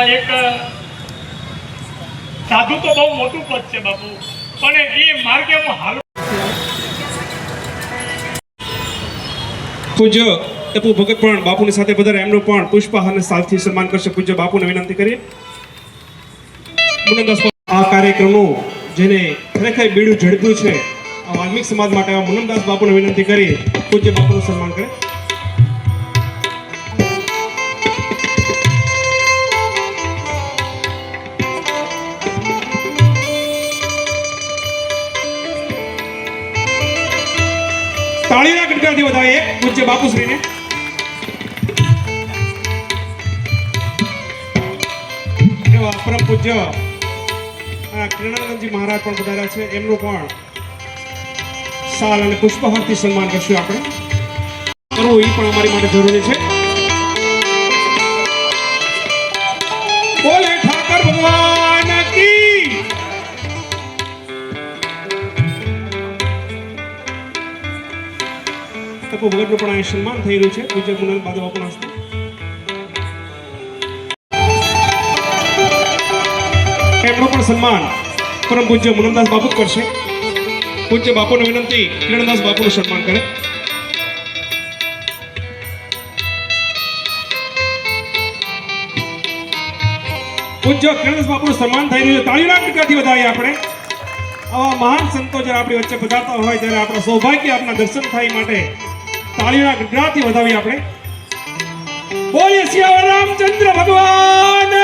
આ એક સાધુ તો બહુ મોટું પદ છે બાપુ. પણ એ માર્ગે હું હાલ પૂજ્ય ટપુ ભગત પણ બાપુની સાથે બધા એમનું પણ પુષ્પહાર ને સાલથી સન્માન કરશે. પૂજ્ય, બાપુને વિનંતી કરીએ. આ કાર્યક્રમનું જેને ખરેખર બીડું ઝડપ્યું છે, આ વાલ્મિક સમાજ માટે આ મુનમદાસ બાપુને વિનંતી કરી પૂજ્ય બાપુનું સન્માન કરે. તાળીના ગણગણાથી વધાવીએ પૂજ્ય બાપુશ્રીને. એવા પરમ પૂજ્ય કિરણાનંદજી મહારાજ પણ પધાર્યા છે. એમનું પણ સાલ અને પુષ્પહારથી સન્માન કરશું આપણે. કરવું એ પણ અમારી માટે જરૂરી છે. ટપુ ભગતનું પણ અહીં સન્માન થઈ રહ્યું છે. પૂજ્ય મુનલ બાદુ બાપુના હસ્તે. એમનું પણ સન્માન પરમ પૂજ્ય મુનમદાસ બાપુ કરશે. પૂજ્ય બાપુને વિનંતી કિરણદાસ બાપુનું સન્માન કરે. પૂજ્ય કિરણદાસ બાપુનું સન્માન થઈ રહ્યું છે. તાળીના ટકાથી વધાવીએ આપણે. આવા મહાન સંતો જ્યારે આપણી વચ્ચે પધારતા હોય ત્યારે આપણા સૌભાગ્ય આપના દર્શન થાય માટે તાળીના ગગડાથી વધાવી આપણે. બોલીએ સિયાવર રામચંદ્ર ભગવાન!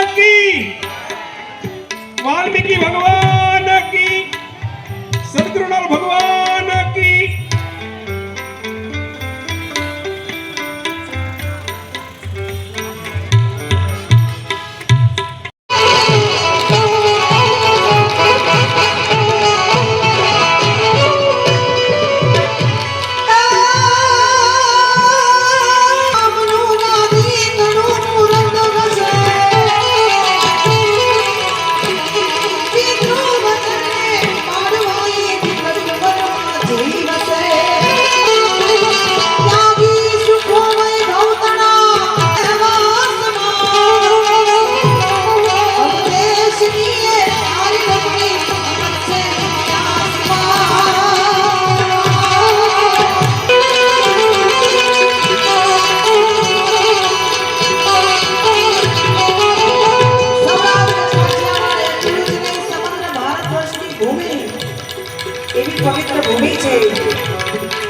એવી પવિત્ર ભૂમિ છે.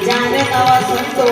જાણે આવા સંતો